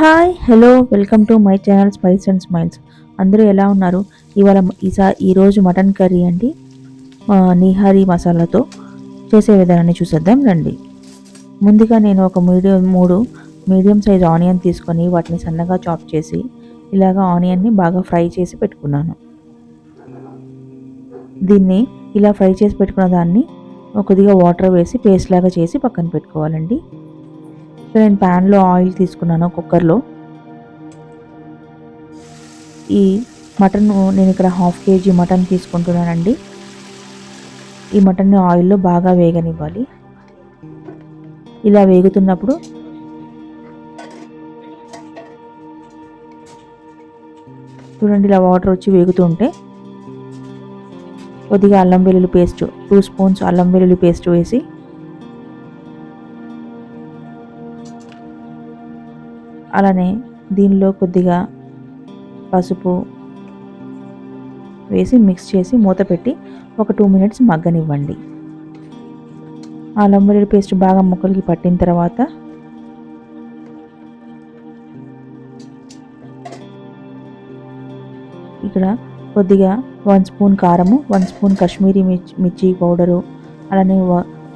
Hi hello welcome to my channel spice and smiles. అందరూ ఎలా ఉన్నారు? ఇవాళ ఈసా ఈరోజు మటన్ కర్రీ అండి. ఆ, నిహారీ మసాలాతో చేసే విధానాన్ని చూసేద్దాం రండి. ముందుగా నేను ఒక మీడియం మూడు మీడియం సైజ్ ఆనియన్ తీసుకొని వాటిని సన్నగా చాప్ చేసి ఇలాగ ఆనియన్ని బాగా ఫ్రై చేసి పెట్టుకున్నాను. దీన్ని ఇలా ఫ్రై చేసి పెట్టుకున్న దాన్ని కొద్దిగా వాటర్ వేసి పేస్ట్ లాగా చేసి పక్కన పెట్టుకోవాలండి. సో నేను ప్యాన్లో ఆయిల్ తీసుకున్నాను కుక్కర్లో. ఈ మటన్ నేను ఇక్కడ హాఫ్ కేజీ మటన్ తీసుకుంటున్నానండి. ఈ మటన్ని ఆయిల్లో బాగా వేగనివ్వాలి. ఇలా వేగుతున్నప్పుడు చూడండి ఇలా వాటర్ వచ్చి వేగుతుంటే కొద్దిగా అల్లం వెల్లుల్లి పేస్ట్ టూ స్పూన్స్ అల్లం వెల్లుల్లి పేస్ట్ వేసి అలానే దీనిలో కొద్దిగా పసుపు వేసి మిక్స్ చేసి మూత పెట్టి ఒక టూ మినిట్స్ మగ్గనివ్వండి. ఆ అల్లం వెల్లుల్లి పేస్ట్ బాగా ముక్కలకి పట్టిన తర్వాత ఇక్కడ కొద్దిగా వన్ స్పూన్ కారము వన్ స్పూన్ కాశ్మీరీ మిర్చి మిర్చి పౌడరు అలానే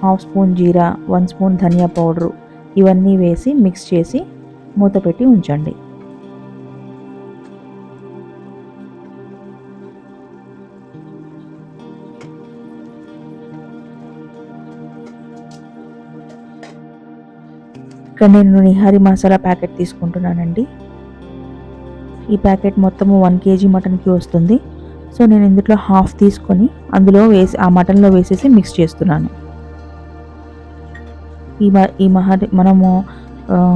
హాఫ్ స్పూన్ జీరా వన్ స్పూన్ ధనియా పౌడరు ఇవన్నీ వేసి మిక్స్ చేసి మూత పెట్టి ఉంచండి. ఇక్కడ నేను నిహారి మసాలా ప్యాకెట్ తీసుకుంటున్నానండి. ఈ ప్యాకెట్ మొత్తము వన్ కేజీ మటన్కి వస్తుంది. సో నేను ఇందులో హాఫ్ తీసుకొని అందులో వేసి ఆ మటన్లో వేసేసి మిక్స్ చేస్తున్నాను. ఈ మ ఈ మహా మనము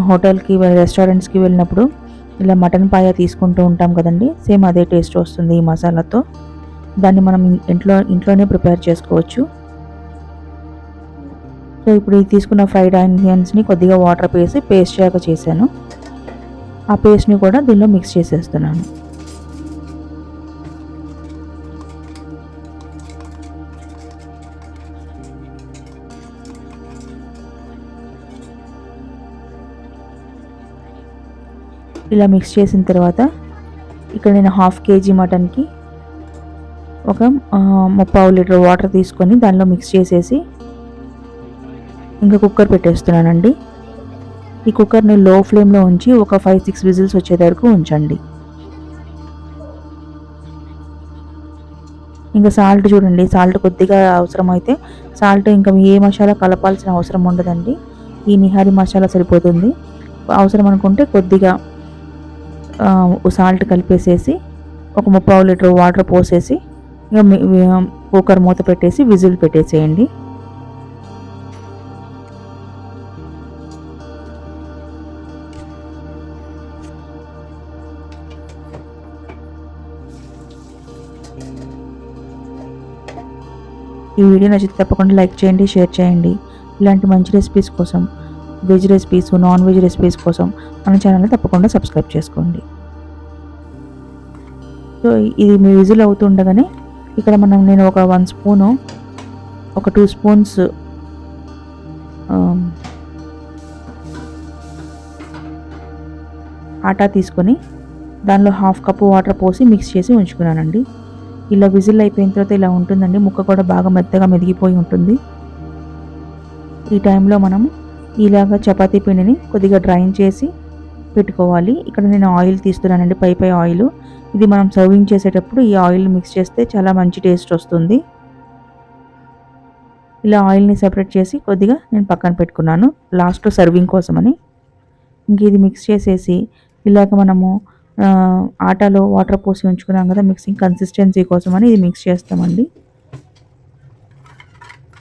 హోటల్కి రెస్టారెంట్స్కి వెళ్ళినప్పుడు ఇలా మటన్ పాయ తీసుకుంటూ ఉంటాం కదండి. సేమ్ అదే టేస్ట్ వస్తుంది ఈ మసాలాతో. దాన్ని మనం ఇంట్లో ఇంట్లోనే ప్రిపేర్ చేసుకోవచ్చు. సో ఇప్పుడు తీసుకున్న ఫ్రైడ్ ఆనియన్స్ని కొద్దిగా వాటర్ వేసి పేస్ట్ చేయక చేశాను. ఆ పేస్ట్ని కూడా దీనిలో మిక్స్ చేసేస్తున్నాను. ఇలా మిక్స్ చేసిన తర్వాత ఇక్కడ నేను హాఫ్ కేజీ మటన్కి ఒక ముప్పావు లీటర్ వాటర్ తీసుకొని దానిలో మిక్స్ చేసేసి ఇంకా కుక్కర్ పెట్టేస్తున్నానండి. ఈ కుక్కర్ని లో ఫ్లేమ్లో ఉంచి ఒక ఫైవ్ సిక్స్ విజిల్స్ వచ్చే వరకు ఉంచండి. ఇంకా సాల్ట్ చూడండి సాల్ట్ కొద్దిగా అవసరమైతే సాల్ట్ ఇంకా ఏ మసాలా కలపాల్సిన అవసరం ఉండదండి. ఈ నిహారీ మసాలా సరిపోతుంది. అవసరం అనుకుంటే కొద్దిగా సాల్ట్ కలిపేసేసి ఒక ముప్పావు లీటర్ వాటర్ పోసేసి కుక్కర్ మూత పెట్టేసి విజిల్ పెట్టేసేయండి. ఈ వీడియో నచ్చితే తప్పకుండా లైక్ చేయండి షేర్ చేయండి. ఇలాంటి మంచి రెసిపీస్ కోసం veg recipes non veg recipes కోసం మన ఛానల్ని తప్పకుండా సబ్స్క్రైబ్ చేసుకోండి. సో ఇది మీ విజిల్ అవుతుండగానే ఇక్కడ మనం నేను ఒక వన్ స్పూను ఒక టూ స్పూన్స్ ఆటా తీసుకొని దానిలో హాఫ్ కప్పు వాటర్ పోసి మిక్స్ చేసి ఉంచుకున్నానండి. ఇలా విజిల్ అయిపోయిన తర్వాత ఇలా ఉంటుందండి. ముక్క కూడా బాగా మెత్తగా మెదిగిపోయి ఉంటుంది. ఈ టైంలో మనం ఇలాగ చపాతీ పిండిని కొద్దిగా డ్రైన్ చేసి పెట్టుకోవాలి. ఇక్కడ నేను ఆయిల్ తీస్తున్నానండి పై పై ఆయిల్. ఇది మనం సర్వింగ్ చేసేటప్పుడు ఈ ఆయిల్ మిక్స్ చేస్తే చాలా మంచి టేస్ట్ వస్తుంది. ఇలా ఆయిల్ని సెపరేట్ చేసి కొద్దిగా నేను పక్కన పెట్టుకున్నాను లాస్ట్ సర్వింగ్ కోసమని. ఇంక ఇది మిక్స్ చేసేసి ఇలాగ మనము ఆటాలో వాటర్ పోసి ఉంచుకున్నాం కదా మిక్సింగ్ కన్సిస్టెన్సీ కోసమని ఇది మిక్స్ చేస్తామండి.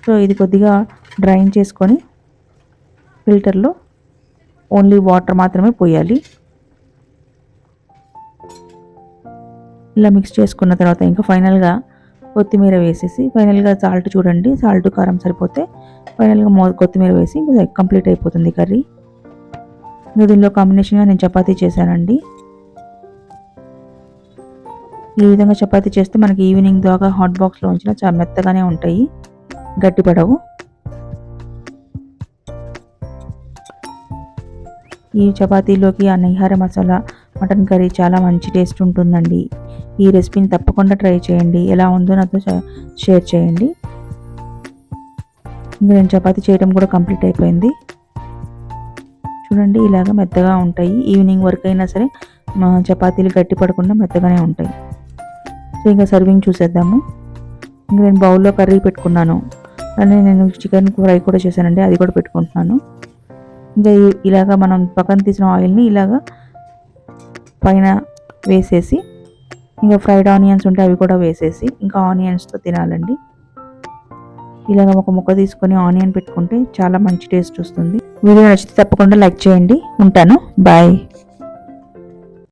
సో ఇది కొద్దిగా డ్రైన్ చేసుకొని ఫిల్టర్లో ఓన్లీ వాటర్ మాత్రమే పోయాలి. ఇలా మిక్స్ చేసుకున్న తర్వాత ఇంకా ఫైనల్గా కొత్తిమీర వేసేసి ఫైనల్గా సాల్ట్ చూడండి సాల్ట్ కారం సరిపోతే ఫైనల్గా మో కొత్తిమీర వేసి కంప్లీట్ అయిపోతుంది కర్రీ. ఇంకా దీనిలో కాంబినేషన్గా నేను చపాతీ చేశానండి. ఈ విధంగా చపాతీ చేస్తే మనకి ఈవినింగ్ దాకా హాట్ బాక్స్లో ఉంచిన చాలా మెత్తగానే ఉంటాయి గట్టిపడవు. ఈ చపాతీలోకి ఆ నిహార మసాలా మటన్ కర్రీ చాలా మంచి టేస్ట్ ఉంటుందండి. ఈ రెసిపీని తప్పకుండా ట్రై చేయండి. ఎలా ఉందో నాతో షేర్ చేయండి. ఇంకా నేను చపాతీ చేయడం కూడా కంప్లీట్ అయిపోయింది. చూడండి ఇలాగ మెత్తగా ఉంటాయి. ఈవినింగ్ వరకు అయినా సరే మా చపాతీలు గట్టి పడకుండా మెత్తగానే ఉంటాయి. సో ఇంకా సర్వింగ్ చూసేద్దాము. ఇంకా నేను బౌల్లో కర్రీ పెట్టుకున్నాను. అలానే నేను చికెన్ ఫ్రై కూడా చేశానండి. అది కూడా పెట్టుకుంటున్నాను. ఇంకా ఇలాగ మనం పక్కన తీసిన ఆయిల్ని ఇలాగ పైన వేసేసి ఇంకా ఫ్రైడ్ ఆనియన్స్ ఉంటే అవి కూడా వేసేసి ఇంకా ఆనియన్స్తో తినాలండి. ఇలాగ ఒక ముక్క తీసుకొని ఆనియన్ పెట్టుకుంటే చాలా మంచి టేస్ట్ వస్తుంది. వీడియో నచ్చితే తప్పకుండా లైక్ చేయండి. ఉంటాను. బాయ్.